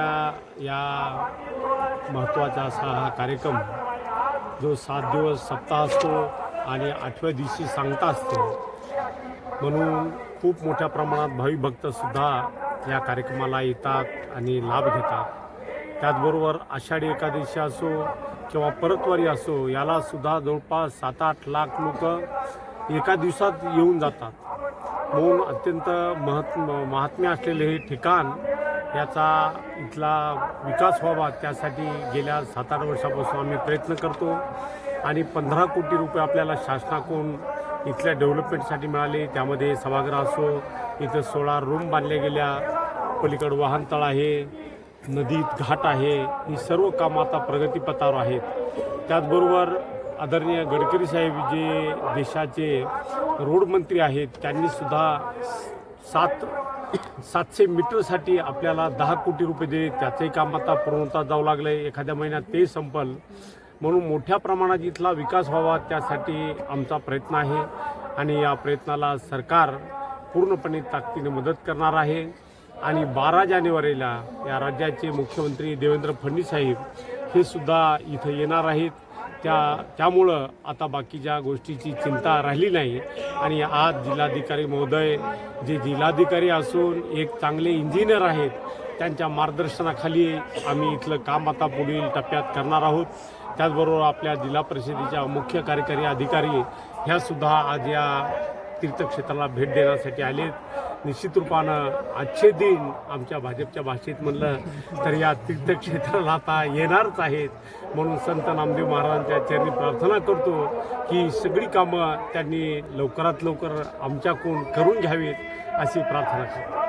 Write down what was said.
या- या महत्त्वाचा असा हा कार्यक्रम जो सात दिवस सप्ताह असतो आणि आठव्या दिवशी सांगता असतो. म्हणून खूप मोठ्या प्रमाणात भाविक भक्तसुद्धा या कार्यक्रमाला येतात आणि लाभ घेतात. त्याचबरोबर आषाढी एकादशी असो किंवा परतवारी असो याला सुद्धा जवळपास सात आठ लाख लोक एका दिवसात येऊन जातात. म्हणून अत्यंत महत् महात्म्य असलेले हे ठिकाण याचा इथला विकास व्हावा त्यासाठी गेल्या सात आठ वर्षापासून आम्ही प्रयत्न करतो. आणि पंधरा कोटी रुपये आपल्याला शासनाकडून इथल्या डेव्हलपमेंटसाठी मिळाले. त्यामध्ये सभागृह असो इथं सोळा रूम बांधल्या गेल्या. पलीकडं वाहनतळ आहे नदीत घाट आहे. ही सर्व कामं आता प्रगतीपथावर आहेत. त्याचबरोबर आदरणीय गडकरी साहेब जे देशाचे रोड मंत्री आहेत त्यांनीसुद्धा सात सातशे मीटरसाठी आपल्याला दहा कोटी रुपये दिले. त्याचंही काम आता पूर्णता जाऊ लागलं आहे एखाद्या महिन्यात ते संपल. म्हणून मोठ्या प्रमाणात इथला विकास व्हावा त्यासाठी आमचा प्रयत्न आहे. आणि या प्रयत्नाला सरकार पूर्णपणे ताकदीने मदत करणार आहे. आणि बारा जानेवारीला या राज्याचे मुख्यमंत्री देवेंद्र फडणवीस साहेब हे सुद्धा इथं येणार आहेत. त्या त्यामुळं आता बाकीच्या गोष्टीची चिंता राहिली नाही. आणि आज जिल्हाधिकारी महोदय जे जिल्हाधिकारी असून एक चांगले इंजिनियर आहेत त्यांच्या मार्गदर्शनाखाली आम्ही इथलं काम आता पुढील टप्प्यात करणार आहोत. त्याचबरोबर आपल्या जिल्हा परिषदेच्या मुख्य कार्यकारी अधिकारी ह्यासुद्धा आज या तीर्थक्षेत्राला भेट देण्यासाठी आलेत. निश्चित रूपानं आजचे दिन आमच्या भाजपच्या भाषेत म्हणलं तर या तीर्थक्षेत्राला आता येणारच आहेत. म्हणून संत नामदेव महाराजांच्या चरणी प्रार्थना करतो की सगळी कामं त्यांनी लवकरात लवकर आमच्याकडून करून घ्यावीत अशी प्रार्थना करतो.